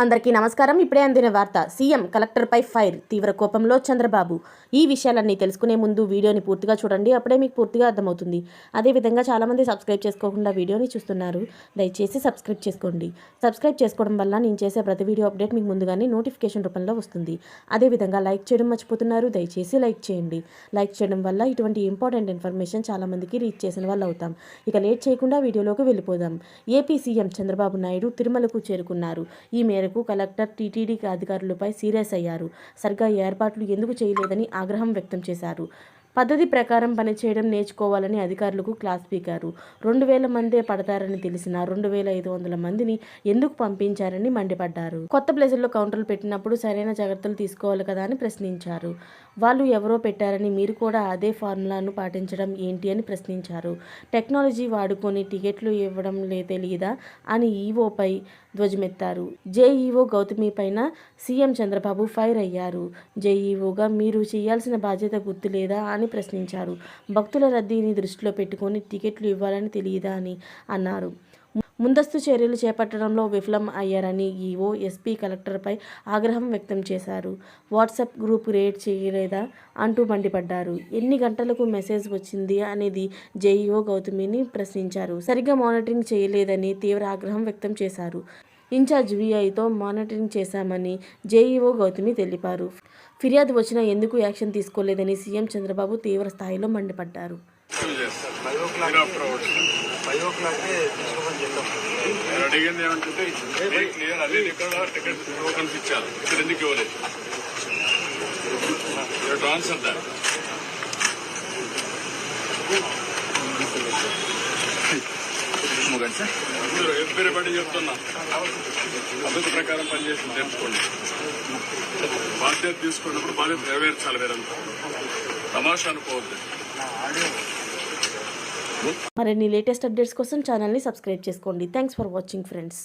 అందరికీ నమస్కారం. ఇప్పుడే అందిన వార్త సీఎం కలెక్టర్పై ఫైర్ తీవ్ర కోపంలో చంద్రబాబు. ఈ విషయాలన్నీ తెలుసుకునే ముందు వీడియోని పూర్తిగా చూడండి. అప్పుడే మీకు పూర్తిగా అర్థమవుతుంది. అదేవిధంగా చాలామంది సబ్స్క్రైబ్ చేసుకోకుండా వీడియోని చూస్తున్నారు. దయచేసి సబ్స్క్రైబ్ చేసుకోండి. సబ్స్క్రైబ్ చేసుకోవడం వల్ల నేను చేసే ప్రతి వీడియో అప్డేట్ మీకు ముందుగానే నోటిఫికేషన్ రూపంలో వస్తుంది. అదేవిధంగా లైక్ చేయడం మర్చిపోతున్నారు. దయచేసి లైక్ చేయండి. లైక్ చేయడం వల్ల ఇటువంటి ఇంపార్టెంట్ ఇన్ఫర్మేషన్ చాలామందికి రీచ్ చేసిన వాళ్ళు అవుతాం. ఇక లేట్ చేయకుండా వీడియోలోకి వెళ్ళిపోదాం. ఏపీ సీఎం చంద్రబాబు నాయుడు తిరుమలకు చేరుకున్నారు. ఈ మేరకు కలెక్టర్ టీటీడీ అధికారులపై సీరియస్ అయ్యారు. సరిగ్గా ఏర్పాట్లు ఎందుకు చేయలేదని ఆగ్రహం వ్యక్తం చేశారు. పద్ధతి ప్రకారం పనిచేయడం నేర్చుకోవాలని అధికారులకు క్లాస్ పీకారు. రెండు వేల మందే పడతారని తెలిసిన రెండు వేల ఐదు వందల మందిని ఎందుకు పంపించారని మండిపడ్డారు. కొత్త ప్లేసుల్లో కౌంటర్లు పెట్టినప్పుడు సరైన జాగ్రత్తలు తీసుకోవాలి కదా అని ప్రశ్నించారు. వాళ్ళు ఎవరో పెట్టారని మీరు కూడా అదే ఫార్ములాను పాటించడం ఏంటి అని ప్రశ్నించారు. టెక్నాలజీ వాడుకొని టికెట్లు ఇవ్వడం లే తెలియదా అని ఈవోపై ధ్వజమెత్తారు. జేఈఓ గౌతమి పైన సీఎం చంద్రబాబు ఫైర్ అయ్యారు. జేఈఓగా మీరు చేయాల్సిన బాధ్యత గుర్తు లేదా అని ప్రశ్నించారు. భక్తుల రద్దీని దృష్టిలో పెట్టుకొని టికెట్లు ఇవ్వాలని తెలియదా అని అన్నారు. ముందస్తు చర్యలు చేపట్టడంలో విఫలం అయ్యారని ఈఓ ఎస్పీ కలెక్టర్పై ఆగ్రహం వ్యక్తం చేశారు. వాట్సాప్ గ్రూప్ రేట్ చేయలేదా అంటూ మండిపడ్డారు. ఎన్ని గంటలకు మెసేజ్ వచ్చింది అనేది జేఈఓ గౌతమిని ప్రశ్నించారు. సరిగ్గా మానిటరింగ్ చేయలేదని తీవ్ర ఆగ్రహం వ్యక్తం చేశారు. ఇన్ఛార్జ్ విఐతో మానిటరింగ్ చేశామని జేఈఓ గౌతమి తెలిపారు. ఫిర్యాదు వచ్చినా ఎందుకు యాక్షన్ తీసుకోలేదని సీఎం చంద్రబాబు తీవ్ర స్థాయిలో మండిపడ్డారు. ఫైవ్ ఎవ్రీబడి చెప్తున్నా. పద్ధతి ప్రకారం పనిచేసి తెలుసుకోండి. బాధ్యత తీసుకున్నప్పుడు బాధ్యత నెరవేర్చాలి వేరంతా తమాషా అనుకోవద్దు. మరిన్ని లేటెస్ట్ అప్డేట్స్ కోసం ఛానల్ని సబ్స్క్రైబ్ చేసుకోండి. Thanks for watching friends